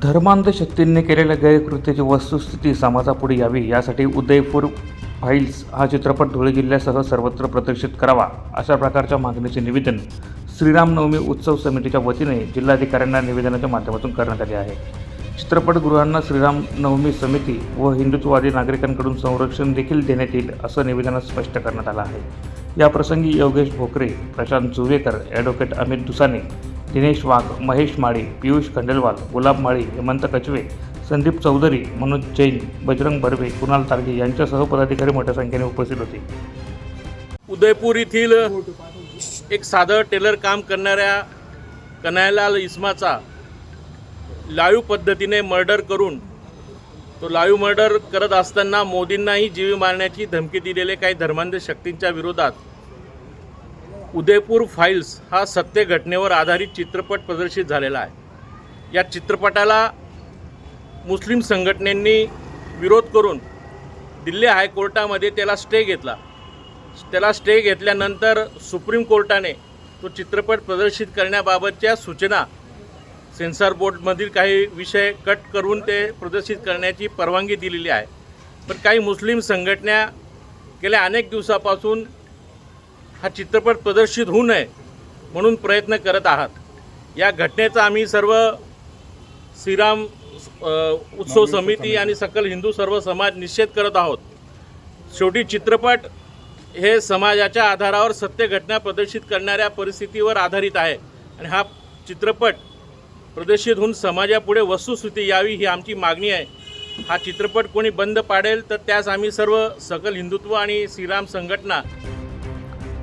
धर्मांध शक्तींनी केलेल्या गैरकृत्याची वस्तुस्थिती समाजापुढे यावी यासाठी उदयपूर फाईल्स हा चित्रपट धुळे जिल्ह्यासह सर्वत्र प्रदर्शित करावा अशा प्रकारच्या मागणीचे निवेदन श्रीरामनवमी उत्सव समितीच्या वतीने जिल्हाधिकाऱ्यांना निवेदनाच्या माध्यमातून करण्यात आले आहे. चित्रपटगृहांना श्रीरामनवमी समिती व हिंदुत्ववादी नागरिकांकडून संरक्षण देखील देण्यात येईल असं निवेदनात स्पष्ट करण्यात आलं आहे. याप्रसंगी योगेश भोकरे प्रशांत जुवेकर ॲडव्होकेट अमित दुसाने दिनेश वाघ महेश माळी पियुष खंडेलवाल गुलाब माळी हेमंत कचवे संदीप चौधरी मनोज जैन बजरंग बर्वे कुणाल तारगे यांच्यासह पदाधिकारी मोठ्या संख्येने उपस्थित होते. उदयपूर येथील एक साधं टेलर काम करणाऱ्या कन्हैयालाल इस्माचा लाईव्ह पद्धतीने मर्डर करून तो लाईव्ह मर्डर करत असताना मोदींनाही जीवी मारण्याची धमकी दिलेले काही धर्मांध शक्तींच्या विरोधात उदयपूर फाईल्स हा सत्य घटनेवर आधारित चित्रपट प्रदर्शित झालेला आहे. या चित्रपटाला मुस्लिम संघटनेंनी विरोध करून दिल्ली हायकोर्टामध्ये त्याला स्टे घेतला. त्याला स्टे घेतल्यानंतर सुप्रीम कोर्टाने तो चित्रपट प्रदर्शित करण्याबाबतच्या सूचना सेन्सॉर बोर्डमधील काही विषय कट करून ते प्रदर्शित करण्याची परवानगी दिलेली आहे. पण काही मुस्लिम संघटना गेल्या अनेक दिवसापासून हा चित्रपट प्रदर्शित होऊ नये म्हणून प्रयत्न करत आहात. या घटनेचा आम्ही सर्व श्रीराम उत्सव समिती. आणि सकल हिंदू सर्व समाज निषेध करत आहोत. शेवटी चित्रपट हे समाजाच्या आधारावर सत्य घटना प्रदर्शित करणाऱ्या परिस्थितीवर आधारित आहे आणि हा चित्रपट प्रदर्शित होऊन समाजापुढे वस्तुस्थिती यावी ही आमची मागणी आहे. हा चित्रपट कोणी बंद पाडेल तर त्यास आम्ही सर्व सकल हिंदुत्व आणि श्रीराम संघटना